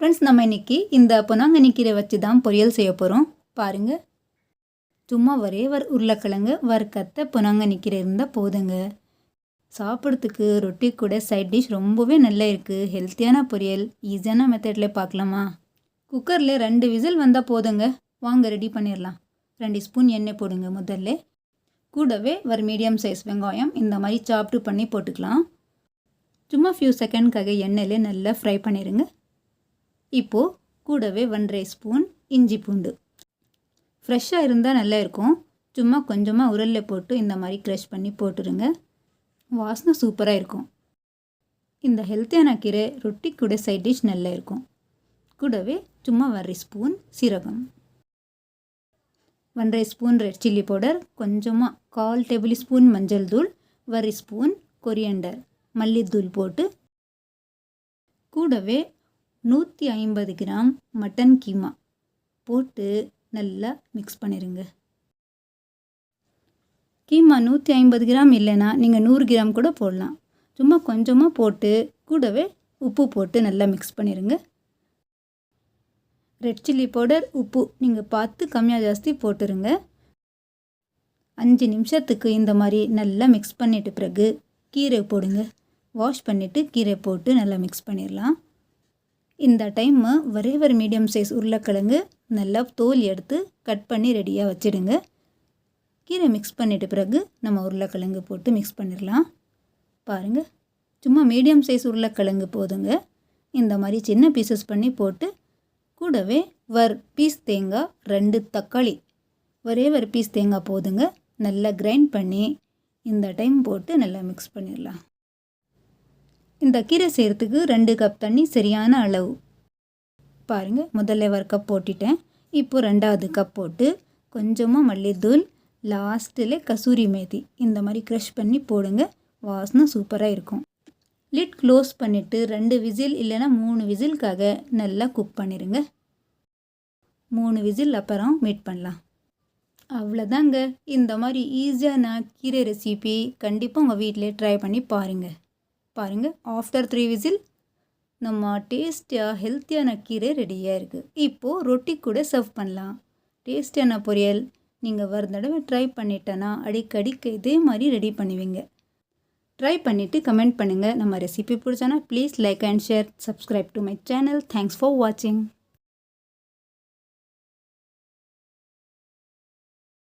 Friends நம்ம இன்னைக்கு இந்த பொன்னாங்கண்ணி கீரை வச்சு தான் பொரியல் செய்ய போகிறோம் பாருங்கள் சும்மா ஒரே ஒரு உருளைக்கிழங்கு வறுக்கத்த பொன்னாங்கண்ணி கீரை இருந்தால் போதுங்க. சாப்பிட்றதுக்கு ரொட்டி கூட சைட் டிஷ் ரொம்பவே நல்லா இருக்குது ஹெல்த்தியான பொரியல் ஈஸியான மெத்தடில் பார்க்கலாமா? குக்கரில் ரெண்டு விசில் வந்தால் போதுங்க. வாங்க ரெடி பண்ணிடலாம். ரெண்டு ஸ்பூன் எண்ணெய் போடுங்க முதல்ல. கூடவே ஒரு மீடியம் சைஸ் வெங்காயம் இந்த மாதிரி சாப்பிட்டு பண்ணி போட்டுக்கலாம். சும்மா ஃபியூ செகண்ட்காக எண்ணெயிலே நல்லா ஃப்ரை பண்ணிடுங்க. இப்போது கூடவே ஒன்றரை ஸ்பூன் இஞ்சி பூண்டு. ஃப்ரெஷ்ஷாக இருந்தால் நல்லா இருக்கும். சும்மா கொஞ்சமாக உரலில் போட்டு இந்த மாதிரி க்ரஷ் பண்ணி போட்டுருங்க. வாசனை சூப்பராக இருக்கும். இந்த ஹெல்த்தியான கீரை ரொட்டி கூட சைட் டிஷ் நல்லா இருக்கும். கூடவே சும்மா ஒரு ஸ்பூன் சீரகம். ஒன்றரை ஸ்பூன் ரெட் சில்லி பவுடர் கொஞ்சமாக கால் டேபிள் ஸ்பூன் மஞ்சள் தூள் ஒரு ஸ்பூன் கொரியண்டர் மல்லித்தூள் போட்டு கூடவே நூற்றி ஐம்பது கிராம் மட்டன் கீமா போட்டு நல்லா மிக்ஸ் பண்ணிடுங்க கீமா நூற்றி ஐம்பது கிராம் இல்லைன்னா நீங்கள் நூறு கிராம் கூட போடலாம். சும்மா கொஞ்சமாக போட்டு கூடவே உப்பு போட்டு நல்லா மிக்ஸ் பண்ணிடுங்க ரெட் சில்லி பவுடர் உப்பு நீங்கள் பார்த்து கம்மியாக ஜாஸ்தி போட்டுருங்க. அஞ்சு நிமிஷத்துக்கு இந்த மாதிரி நல்லா மிக்ஸ் பண்ணிட்டு பிறகு கீரை போடுங்க. வாஷ் பண்ணிவிட்டு கீரை போட்டு நல்லா மிக்ஸ் பண்ணிடலாம் இந்த டைம் ஒரே ஒரு மீடியம் சைஸ் உருளைக்கிழங்கு நல்லா தோல் எடுத்து கட் பண்ணி ரெடியாக வச்சிடுங்க. கீரை மிக்ஸ் பண்ணிட்ட பிறகு நம்ம உருளைக்கிழங்கு போட்டு மிக்ஸ் பண்ணிடலாம். பாருங்கள் சும்மா மீடியம் சைஸ் உருளைக்கிழங்கு போதுங்க. இந்த மாதிரி சின்ன பீசஸ் பண்ணி போட்டு கூடவே ஒரு பீஸ் தேங்காய் ரெண்டு தக்காளி ஒரே ஒரு பீஸ் தேங்காய் போதுங்க நல்லா கிரைண்ட் பண்ணி இந்த டைம் போட்டு நல்லா மிக்ஸ் பண்ணிடலாம். இந்த கீரை செய்கிறதுக்கு ரெண்டு கப் தண்ணி சரியான அளவு. பாருங்கள் முதல்ல ஒரு கப் போட்டுட்டேன். இப்போ ரெண்டாவது கப் போட்டு கொஞ்சமாக மல்லித்தூள் லாஸ்ட்டில் கசூரி மேதி. இந்த மாதிரி க்ரஷ் பண்ணி போடுங்க. வாசனை சூப்பராக இருக்கும். லிட் க்ளோஸ் பண்ணிவிட்டு ரெண்டு விசில் இல்லைன்னா மூணு விசிலுக்காக நல்லா குக் பண்ணிடுங்க மூணு விசில் அப்புறம் மீட் பண்ணலாம். அவ்வளோதாங்க இந்த மாதிரி ஈஸியான கீரை ரெசிபி கண்டிப்பாக உங்கள் வீட்டிலே ட்ரை பண்ணி பாருங்கள் பாருங்கள் ஆஃப்டர் த்ரீ விசில் நம்ம டேஸ்டியாக ஹெல்த்தியான கீரை ரெடியாக இருக்குது இப்போது ரொட்டி கூட சர்வ் பண்ணலாம். டேஸ்டியான பொரியல் நீங்கள் வர தடவை ட்ரை பண்ணிட்டேன்னா அடிக்கடிக்கு இதே மாதிரி ரெடி பண்ணுவீங்க. ட்ரை பண்ணிவிட்டு கமெண்ட் பண்ணுங்கள் நம்ம recipe பிடிச்சானா please like and share subscribe to my channel thanks for வாட்சிங்